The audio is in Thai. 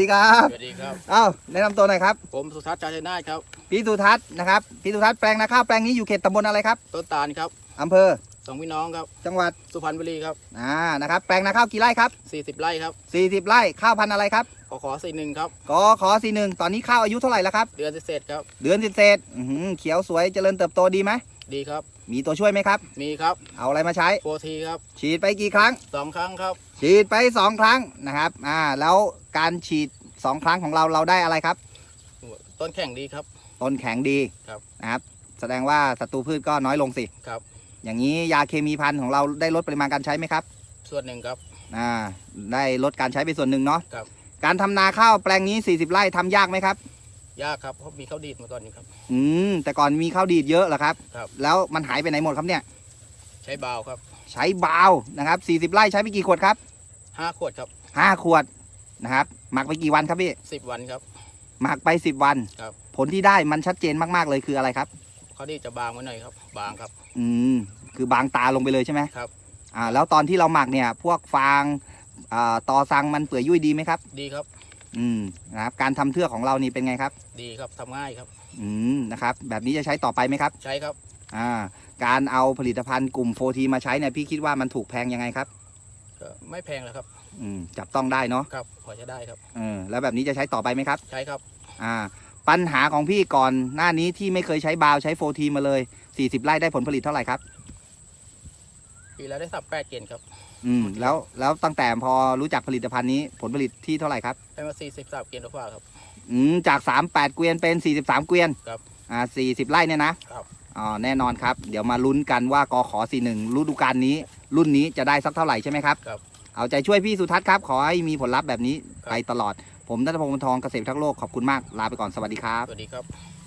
ดีครับสวัสดีครับเอ้าแนะนำตัวหน่อยครับ ผมสุทัศน์ชาชัยนาทครับพี่สุทัศน์นะครับพี่สุทัศน์แปลงนาข้าวแปลงนี้อยู่เขตตำบลอะไรครับต้นตาลครับอำเภอสองพี่น้องครับจังหวัดสุพรรณบุรีครับอ่านะครับแปลงนาข้าวกี่ไร่ครับ 40 ไร่ครับ 40 ไร่ข้าวพันธุ์อะไรครับขอขอสี่หนึ่งครับกขอสี่หนึ่งตอนนี้ข้าวอายุเท่าไหร่แล้วครับ เดือนเศษๆครับ เดือนเศษๆอื้อหือเขียวสวยเจริญเติบโตดีไหมดีครับ มีตัวช่วยไหมครับ มีครับเอาอะไรมาใช้โฟทีครับฉีดไปกี่ครั้ง สองครั้งครับ ฉีดไป2ครั้งนะครับอ่าแล้วการฉีด2ครั้งของเราเราได้อะไรครับ ต้นแข่งดีครับ ต้นแข็งดีครับนะครับ แสดงว่าศัตรูพืชก็น้อยลงสิครับ อย่างนี้ยาเคมีพันธุ์ของเราได้ลดปริมาณการใช้ไหมครับ ส่วนหนึ่งครับอ่าได้ลดการใช้ไปส่วนหนึ่งเนาะครับ การทำนาข้าวแปลงนี้ 40 ไร่ทำยากไหมครับ ยากครับเพราะมีข้าวดีดมาก่อนนี้ครับ อืมแต่ก่อนมีข้าวดีดเยอะเหรอครับครับ แล้วมันหายไปไหนหมดครับเนี่ย ใช้บาวครับ ใช้บาวนะครับ 40 ไร่ใช้ไปกี่ขวดครับห้าขวดครับ 5 ขวด นะครับ หมักไปกี่วันครับพี่สิบวันครับ หมักไป10วันครับ ผลที่ได้มันชัดเจนมากๆเลยคืออะไรครับข้าวดีดจะบางไว้หน่อยครับ บางครับ อืมคือบางตาลงไปเลยใช่ไหมครับ อ่า แล้วตอนที่เราหมักเนี่ย พวกฟางอ่าตอสังมันเปื่อยยุ่ยดีไหมครับ ดีครับ อืมนะครับ การทำเทือกของเรานี่เป็นไงครับ ดีครับทำง่ายครับ อืมนะครับ แบบนี้จะใช้ต่อไปไหมครับ ใช้ครับ อ่า การเอาผลิตภัณฑ์กลุ่มโฟทีมาใช้เนี่ยพี่คิดว่ามันถูกแพงยังไงครับก็ ไม่แพงแล้วครับอืมจับต้องได้เนาะครับพอจะได้ครับเออแล้วแบบนี้จะใช้ต่อไปไหมครับ ใช้ครับอ่า ปัญหาของพี่ก่อนหน้านี้ที่ไม่เคยใช้บาวใช้โฟทีมาเลย 40 ไร่ได้ผลผลิตเท่าไหร่ครับ ปีแล้วได้สับแปดเกณฑ์ครับอืมแล้วแล้วตั้งแต่พอรู้จักผลิตภัณฑ์นี้ผลผลิตที่เท่าไหร่ครับได้มาสี่สิบสามเกณฑ์กว่าครับ อืมจาก 38 เกวียนเป็น 43 เกวียนครับอ่า40 ไร่เนี่ยนะครับ อ๋อแน่นอนครับ เดี๋ยวมาลุ้นกันว่ากขอ41ฤดูกาลนี้ รุ่นนี้จะได้สักเท่าไหร่ใช่ไหมครับ ครับ เอาใจช่วยพี่สุทัศน์ครับ ขอให้มีผลลัพธ์แบบนี้ไปตลอด ผมนัทพงศ์วงศ์ทองเกษตรทั้งโลกขอบคุณมากลาไปก่อนสวัสดีครับ สวัสดีครับ